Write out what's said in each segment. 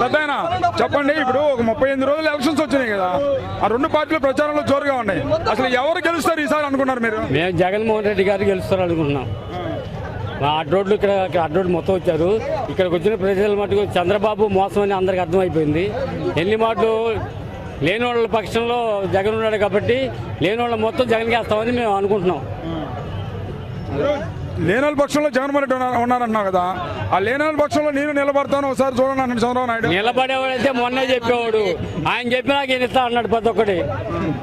పెద్దయినా చెప్పండి ఇప్పుడు ఒక ముప్పై ఎనిమిది రోజులు ఎలక్షన్స్ వచ్చినాయి కదా. ఆ రెండు పార్టీలు ప్రచారంలో జోరుగా ఉన్నాయి. అసలు ఎవరు గెలుస్తారు ఈసారి అనుకున్నారు మీరు? మేము జగన్మోహన్ రెడ్డి గారు గెలుస్తారు అనుకుంటున్నాం. అడ్రోడ్లు ఇక్కడ అడ్రోడ్లు మొత్తం వచ్చారు. ఇక్కడికి వచ్చిన ప్రజల మటుకు చంద్రబాబు మోసం అని అందరికి అర్థమైపోయింది. ఎన్ని మాటలు లేని వాళ్ళ పక్షంలో జగన్ ఉన్నాడు కాబట్టి లేని వాళ్ళ మొత్తం జగన్కి వేస్తామని మేము అనుకుంటున్నాం. లేనాల పక్షంలో జగన్మోహన్ రెడ్డి ఉన్నారు- కదా. ఆ లేనాల పక్షంలో నేను నిలబడతాను ఒకసారి చూడండి అన్నాడు చంద్రబాబు నాయుడు. నిలబడేవాడైతే మొన్నే చెప్పేవాడు. ఆయన చెప్పినా ఈయన ఇస్తా అన్నాడు ప్రతి ఒక్కటి.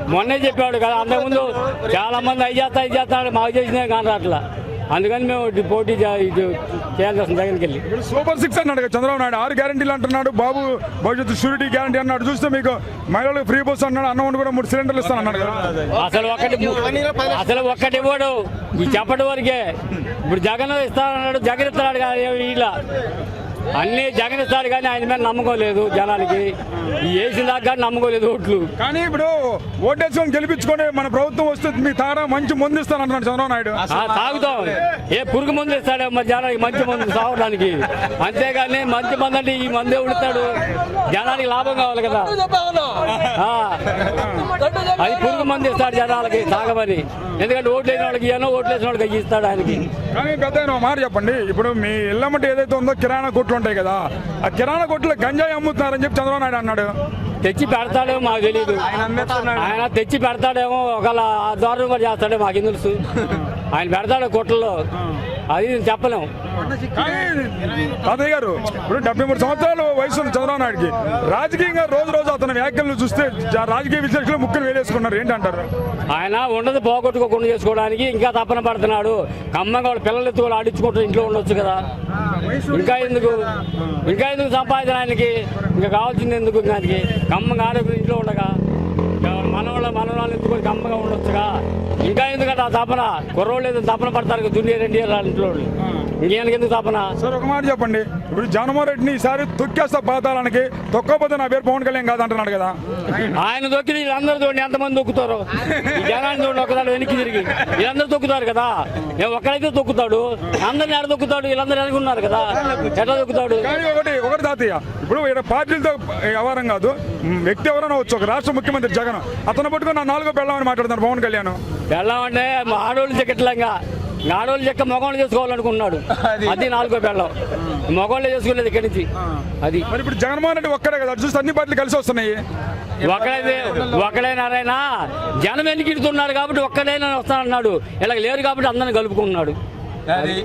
మొన్నే చెప్పేవాడు కదా. అంతకుముందు చాలా మంది అయ్యేస్తా చేస్తా ఇది మాకు చేసినా కానీ అట్లా అందుకని మేము పోటీ చేయాల్సి వస్తుంది దగ్గరికి వెళ్ళి. ఇప్పుడు సూపర్ సిక్స్ అన్నాడు కదా చంద్రబాబు నాయుడు. ఆరు గ్యారంటీలు అంటున్నాడు. బాబు భవిష్యత్తు షూరిటీ గ్యారంటీ అన్నాడు. చూస్తే మీకు మహిళలకు ఫ్రీ బస్ అన్నాడు. అన్నం కూడా మూడు సిలిండర్లు ఇస్తాను అన్నాడు కదా. అసలు ఒక్కటి అసలు ఒక్కటి ఇవ్వడు. ఈ చెప్పటి వరకే. ఇప్పుడు జగన్ ఇస్తానన్నాడు జగన్ ఇస్తున్నాడు కానీ ఇలా అన్ని జగన్ ఇస్తాడు కానీ ఆయన మీద నమ్మకం లేదు జనాలకి. ఈ వేసిన దాకా కానీ నమ్మకం లేదు ఓట్లు. కానీ ఇప్పుడు ఓటేసుకొని గెలిపించుకొని మన ప్రభుత్వం వస్తే మీ తారా మంచి ముందు ఇస్తాను అంటున్నాడు చంద్రబాబు నాయుడు. ఆ, తాగుతాం. ఏ పురుగు మందు ఇస్తాడే మా జనానికి మంచి మందు సాగడానికి అంతేగాని మంచి మందు అంటే ఈ మందే ఉడతాడు. జనానికి లాభం కావాలి కదా. ఆ, అది పురుగు మందు ఇస్తాడు జనాలకి తాగమని. ఎందుకంటే ఓట్లు వేసిన వాళ్ళకి ఇయ్యను ఓట్లు వేసిన వాళ్ళకి ఇస్తాడు ఆయనకి. కానీ పెద్ద మాట చెప్పండి. ఇప్పుడు మీ ఇళ్ళమ్మటి ఏదైతే ఉందో కిరాణా కొట్లు ఉంటాయి కదా. ఆ కిరాణా కొట్లు గంజాయి అమ్ముతున్నారని చెప్పి చంద్రబాబు నాయుడు అన్నాడు. తెచ్చి పెడతాడేమో మాకు తెలియదు ఆయన తెచ్చి పెడతాడేమో ఒకవేళ ఆ దారుణం కూడా చేస్తాడేమో మాకు తెలుసు? ఆయన పెడతాడు కొట్టల్లో అది చెప్పలేము. తాతయ్య గారు ఇప్పుడు డెబ్బై మూడు సంవత్సరాలు వయసు చంద్రబాబు నాయుడుకి రాజకీయంగా రోజు రోజు అతని వ్యాఖ్యలు చూస్తే రాజకీయ విశ్లేషకులు ముక్కలు వేలేసుకున్నారు. ఏంటంటారు? ఆయన ఉండదు పోగొట్టుకోకుండా చేసుకోవడానికి ఇంకా తపన పడుతున్నాడు. కమ్మగా వాళ్ళ పిల్లలు ఎత్తుకొని ఆడించుకుంటూ ఇంట్లో ఉండొచ్చు కదా. ఇంకా ఎందుకు? ఇంకా ఎందుకు సంపాదన ఆయనకి? ఇంకా కావాల్సింది ఎందుకు ఆయనకి? కమ్మగా ఆడుకుని ఇంట్లో ఉండగా. మనవాళ్ళ మనవాళ్ళు ఎత్తుకొని కమ్మగా ఉండొచ్చుగా. తపన కుర్రోళ్ళు ఏదో తపన పడతారు జూనియర్ ఎన్టీఆర్ ఇంట్లో వాళ్ళు. ఇంకేనికి ఎందుకు తపన సార్ ఒక మాట చెప్పండి. ఇప్పుడు జగన్మోహన్ రెడ్డిని ఈసారి తొక్కేస్తా పాతాళానికి. తొక్కపోతే నా పేరు పవన్ కళ్యాణ్ కాదు అంటున్నాడు కదా. ఆయన దొక్కి వీళ్ళందరూ చూడండి ఎంతమంది దొక్కుతారు ఈ జనాన్ని చూడండి ఒకదాడు వెనక్కి తిరిగి. వీళ్ళందరూ తొక్కుతారు కదా. ఏ ఒక్కడైతే తొక్కుతాడు. అందరిని ఎడ తొక్కుతాడు? వీళ్ళందరూ ఎనుకున్నారు కదా? ఎట్లా తొక్కుతాడు? కానీ ఒకటి ఒకటి తాతయ్య. ఇప్పుడు పార్టీలతో వ్యవహారం కాదు. వ్యక్తి ఎవరైనా వచ్చు ఒక రాష్ట్ర ముఖ్యమంత్రి జగన్. అతను పట్టుకుని నా నాలుగో పెళ్ళమని మాట్లాడుతున్నారు పవన్ కళ్యాణ్. వెళ్ళామంటే మా ఆడోళ్ళు చెక్కట్లంగా ఆడోళ్ళు చెక్క మగవాళ్ళు చేసుకోవాలనుకున్నాడు అది. నాలుగో పెళ్ళం. మగవాళ్ళు చేసుకునేది ఇక్కడి నుంచి. అది. మరి ఇప్పుడు జగన్మోహన్ రెడ్డి ఒక్కడే కదా చూస్తే అన్ని పార్టీలు కలిసి వస్తున్నాయి. ఒకడైతే ఒకడైనారైనా జనం ఎన్నికిడుతున్నారు కాబట్టి ఒక్కడైనా వస్తానన్నాడు. ఇలా లేరు కాబట్టి అందరిని కలుపుకుంటున్నాడు. అది.